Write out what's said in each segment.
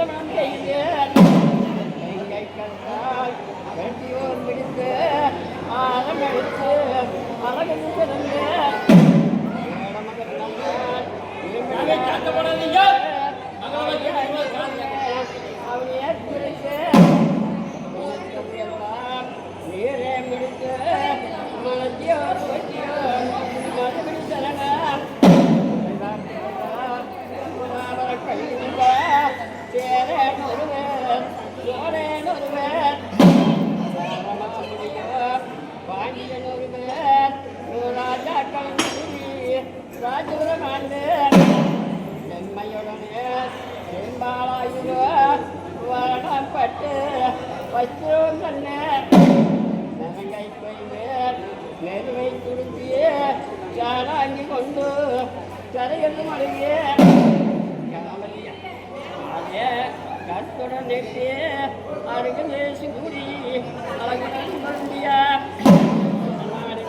விதமனம் செய்து எங்கை கண்டால் வெட்டியோர் பிடித்து ஆழம் அடித்து அழகு பிறந்து ஏடமகன் நம்மால் இருமிடை காட்டப்படாதீங்க அவன் ஏற்பிடித்து நீரே மிடித்து மனத்தியோர் வரணப்பட்டு வச்சிரும் நகை கொய்து நெருவை துருத்தியே சாராங்கி கொண்டு கரையில் மழுகிய கத்துடன் நெட்டி அருகிலே அழகுடன் மருந்திய நாடு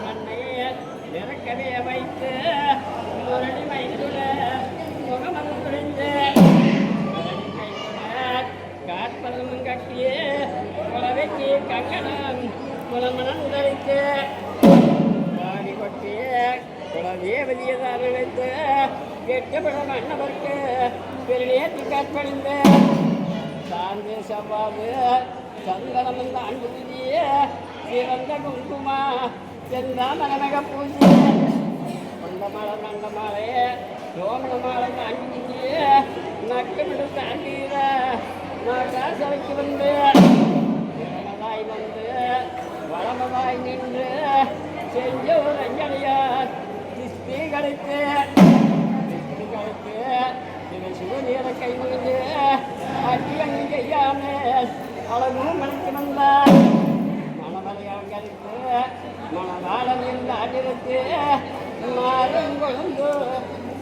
நிறக்கவே வைத்து முரடி வைத்துட முகமது துணிந்து காற்பதும் கட்டிய குலவைக்கு கங்கணம் குலமணம் உதவித்து பாடி கொட்டிய குலவே வெளியதாக மன்னவர்க்கு சார்ந்து சவாது சந்தனம் இந்த அன்பு சிறந்த குங்குமா செந்தா மனமக பூஜை கொண்டமலை கண்டமலை சோமனமலை தாண்டிய நக்கமிடு தாண்டீர நான் காசவைக்கு வந்து. இளமதாய் வந்து வளமதாய் நின்று செஞ்ச ஒரு அஞ்சலியார் கிஸ்தி கழித்து. கிஸ்தி கழித்து சிவநீர கை முடிந்து அட்டி அங்கு செய்யாமல் வந்தார் மணமலையால் கழித்து என்ற அடிரத்து மாறும் கொழுந்து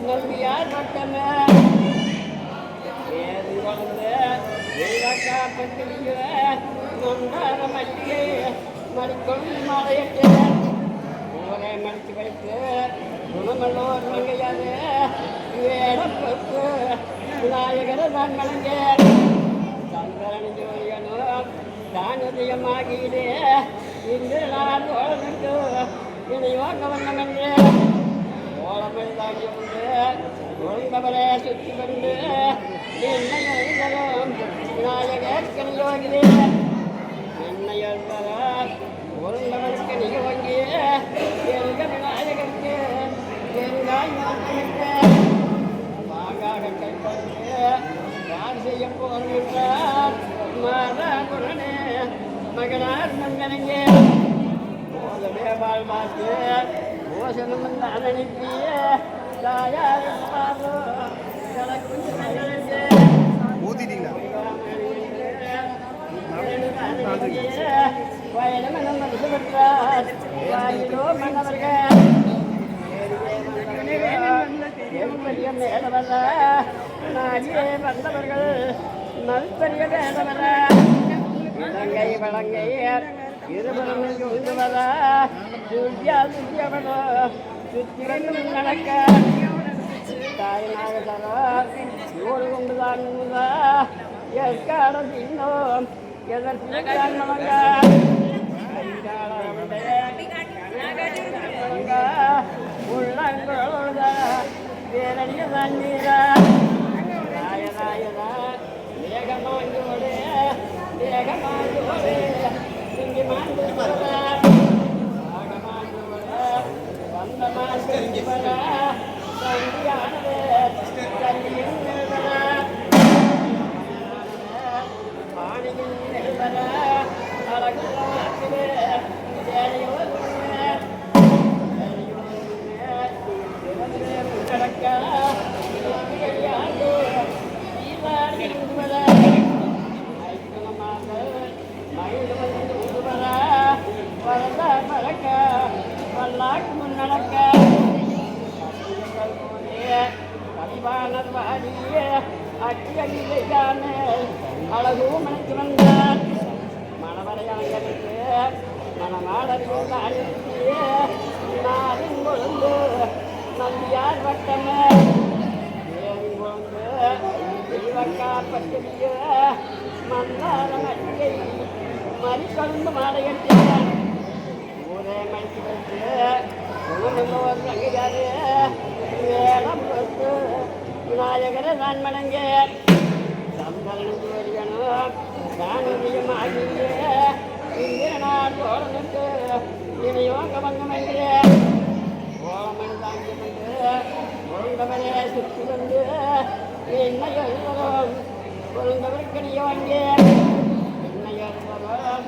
நம்பியார் பட்டமே ஏது கொழுந்து காப்பத்திரிக்கிற மந்தார மல்லிகை மடிக்கொண்டு மலையிட்டு. ஊரை மடித்து வைத்து குணமல்லோர் மங்கையாது வேடப்பொறுப்பு விநாயகர தான் வணங்க சந்திரன் ஜோதியனும் தானுதயமாகிடு இன்று நான் ஓடனுக்கு இணையோக வண்ணமென்று ஓலமழை தாங்கி உண்டு ஒழுங்கவரை சுற்றி கொண்டு என்னை எழுதலும் விநாயகர் கனியோகிலே என்னை எழுதலாம் ஒழுங்கவருக்கு நியோகி எங்க விநாயகருக்கு எங்காய் மாற்றமிட்டு மகனார் மங்கனங்கே போதவே வாழ்வாக்கு மோசனம் வந்த அனுப்பிய தாயார் பாரோ கலக்கும் மகனங்கே ஊதிட்டீங்களா வயலமனம் மனசு பெற்றார் வாயிலோ மன்னவர்கள் பெரிய மேலவல்ல நாடியே வந்தவர்கள் நல்பெரிய வேதவல்ல இலங்கை வழங்கை இருபுறம் உந்துவத சூர்யா சுத்தியவனோ சுத்தி வந்து நடக்க. தாயினாக தரா ஓடு கொண்டுதான் எற்காட தின்னோம் தண்ணீரா? காட்டு முன் நடக்க. கவிவானர் வாடிய அழகும் மனத்து வந்தார் மணவரையாங்களுக்கு மணமாளர்கள் அழுத்திய நாளின் கொழுந்து நம்பியார் வட்டமே. ஏன் கொழுந்து மந்தார மறிக்கொழுந்து மாடையட்டிய விநாயகரை நான் வணங்க சந்தனம் வருகணும் தானியம் ஆகிய இந்திர தோழனுக்கு இனியோங்க வங்கம் என்கிறேன் ஓமன் தாங்கி வந்து ஒழுங்கவரே சுற்றி வந்து என்னை எழுதரும் ஒழுங்கவருக்கடிய வாங்கி என்னை எழுதரும்